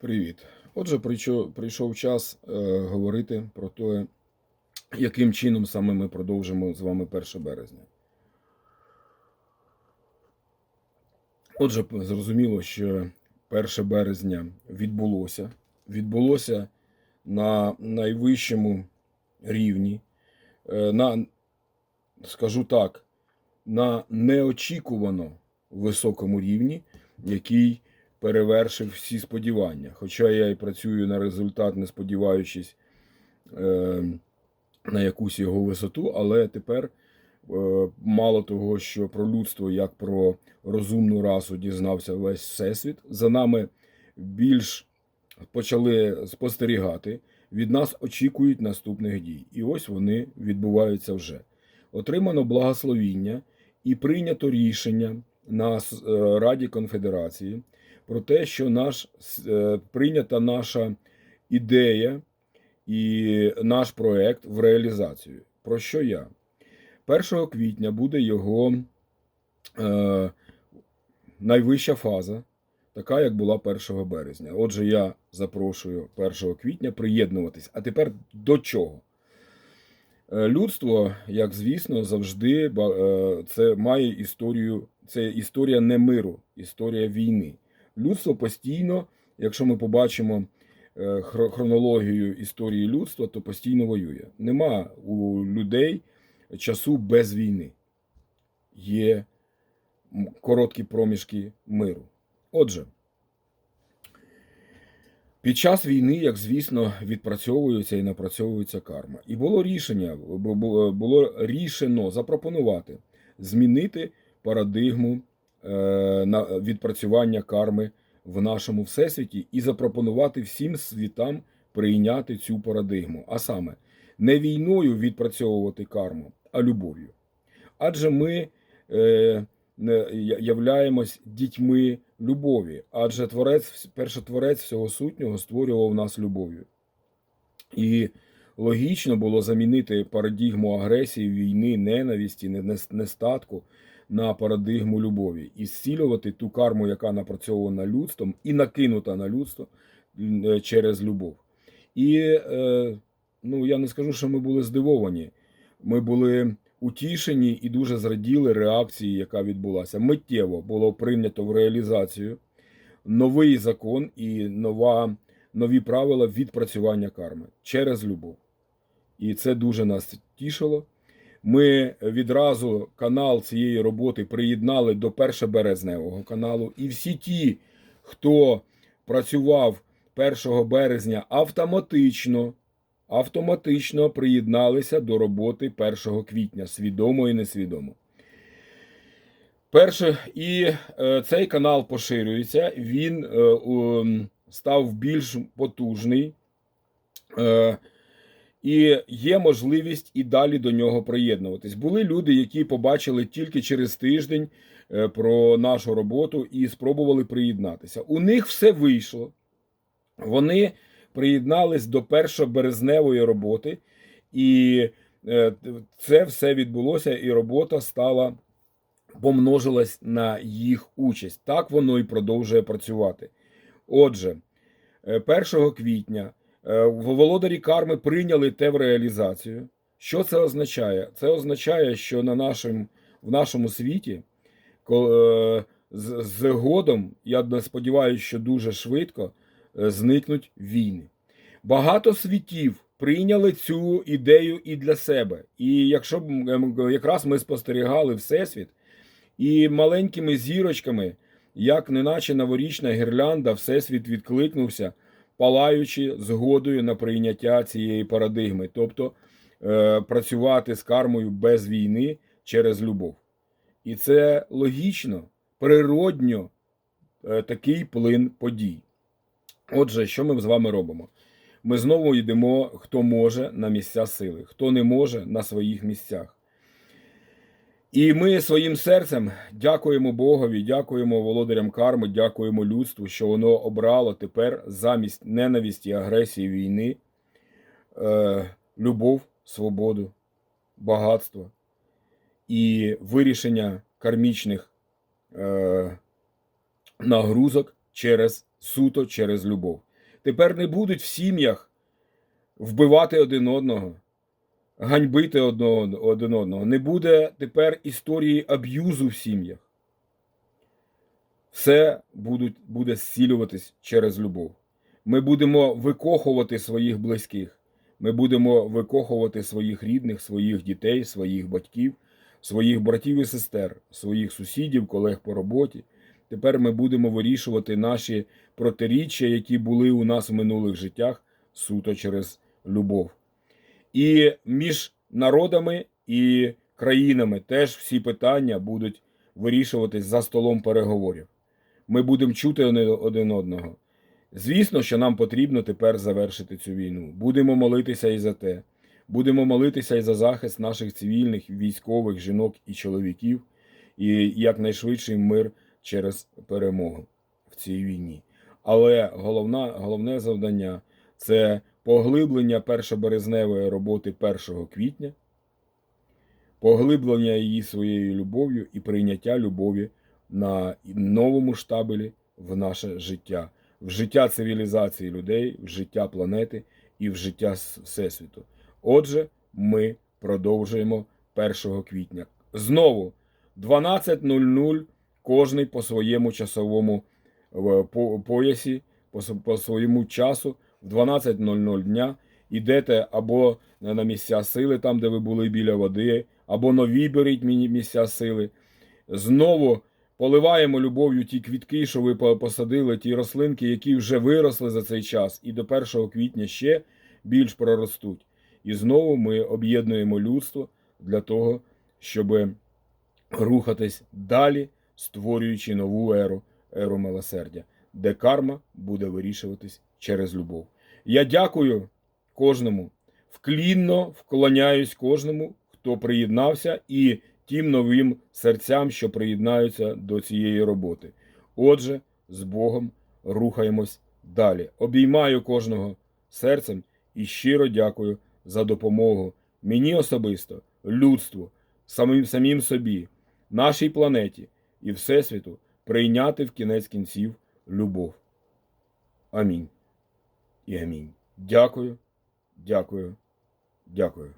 Привіт. Отже, прийшов, час е, говорити про те, яким чином саме ми продовжимо з вами 1 березня. Отже, зрозуміло, що 1 березня відбулося. Відбулося на найвищому рівні, е, на, скажу так, на неочікувано високому рівні, який перевершив всі сподівання. Хоча я і працюю на результат, не сподіваючись е, на якусь його висоту, але тепер е, мало того, що про людство як про розумну расу дізнався весь всесвіт. За нами більш почали спостерігати. Від нас очікують наступних дій. І ось вони відбуваються вже. Отримано благословіння і прийнято рішення на е, Раді Конфедерації про те, що наш, е, прийнята наша ідея і наш проект в реалізацію. Про що я? 1 квітня буде його е, найвища фаза, така як була 1 березня. Отже, я запрошую 1 квітня приєднуватись. А тепер до чого? Е, Людство, як звісно, завжди е, це має історію. Це історія не миру, історія війни. Людство постійно, якщо ми побачимо е, хронологію історії людства, то постійно воює. Нема у людей часу без війни. Є короткі проміжки миру. Отже, під час війни, як звісно, відпрацьовується і напрацьовується карма. І було рішення, бу- бу- було рішено запропонувати змінити парадигму е, на відпрацювання карми в нашому всесвіті і запропонувати всім світам прийняти цю парадигму. А саме, не війною відпрацьовувати карму, а любов'ю. Адже ми е, являємось дітьми любові, адже творець, першотворець всього сутнього створював нас любов'ю. І логічно було замінити парадигму агресії, війни, ненависті, не- не- нестатку на парадигму любові і зцілювати ту карму, яка напрацьована людством і накинута на людство е, через любов. І е, ну, я не скажу, що ми були здивовані. Ми були утішені і дуже зраділи реакції, яка відбулася. Миттєво було прийнято в реалізацію новий закон і нова, нові правила відпрацювання карми через любов. І це дуже нас тішило. Ми відразу канал цієї роботи приєднали до першоберезневого каналу. І всі ті, хто працював 1 березня автоматично, автоматично приєдналися до роботи 1 квітня, свідомо і несвідомо. Перше, і е, цей канал поширюється, він е, ум, став більш потужний. Е, і є можливість і далі до нього приєднуватись. Були люди, які побачили тільки через тиждень е, про нашу роботу і спробували приєднатися. У них все вийшло. Вони приєднались до першоберезневої роботи, і е, це все відбулося, і робота стала помножилась на їх участь. Так воно і продовжує працювати. Отже, е, 1 квітня е, володарі карми прийняли те в реалізацію. Що це означає? Це означає, що на нашому, в нашому світі е, згодом, я сподіваюся, що дуже швидко е, зникнуть війни. Багато світів прийняли цю ідею і для себе. І якщо б якраз ми спостерігали Всесвіт, і маленькими зірочками, як неначе новорічна гірлянда, Всесвіт відкликнувся, палаючи згодою на прийняття цієї парадигми, тобто е, працювати з кармою без війни через любов. І це логічно, природньо е, такий плин подій. Отже, що ми з вами робимо? Ми знову йдемо, хто може, на місця сили, хто не може на своїх місцях. І ми своїм серцем дякуємо Богові, дякуємо володарям карми, дякуємо людству, що воно обрало тепер замість ненависті, агресії, війни, е, любов, свободу, багатство і вирішення кармічних е, нагрузок через суто через любов. Тепер не будуть в сім'ях вбивати один одного, ганьбити один одного. Не буде тепер історії аб'юзу в сім'ях. Все будуть, буде зцілюватись через любов. Ми будемо викохувати своїх близьких. Ми будемо викохувати своїх рідних, своїх дітей, своїх батьків, своїх братів і сестер, своїх сусідів, колег по роботі. Тепер ми будемо вирішувати наші протиріччя, які були у нас в минулих життях, суто через любов. І між народами і країнами теж всі питання будуть вирішуватись за столом переговорів. Ми будемо чути один одного. Звісно, що нам потрібно тепер завершити цю війну. Будемо молитися і за те. Будемо молитися і за захист наших цивільних, військових, жінок і чоловіків, і якнайшвидший мир через перемогу в цій війні. Але головна, головне завдання це поглиблення першоберезневої роботи 1 квітня, поглиблення її своєю любов'ю і прийняття любові на новому штабелі в наше життя, в життя цивілізації людей, в життя планети і в життя Всесвіту. Отже, ми продовжуємо 1 квітня. Знову 12.00 кожний по своєму часовому поясі, по, своєму часу, в 12.00 дня ідете або на місця сили, там, де ви були біля води, або нові беріть місця сили. Знову поливаємо любов'ю ті квітки, що ви посадили, ті рослинки, які вже виросли за цей час, і до 1 квітня ще більш проростуть. І знову ми об'єднуємо людство для того, щоб рухатись далі, створюючи нову еру, еру милосердя, де карма буде вирішуватись через любов. Я дякую кожному, вклінно вклоняюсь кожному, хто приєднався, і тим новим серцям, що приєднаються до цієї роботи. Отже, з Богом рухаємось далі. Обіймаю кожного серцем і щиро дякую за допомогу мені особисто, людству, самим, самим собі, нашій планеті і Всесвіту прийняти в кінець кінців любов. Амінь. І амінь. Дякую, дякую, дякую.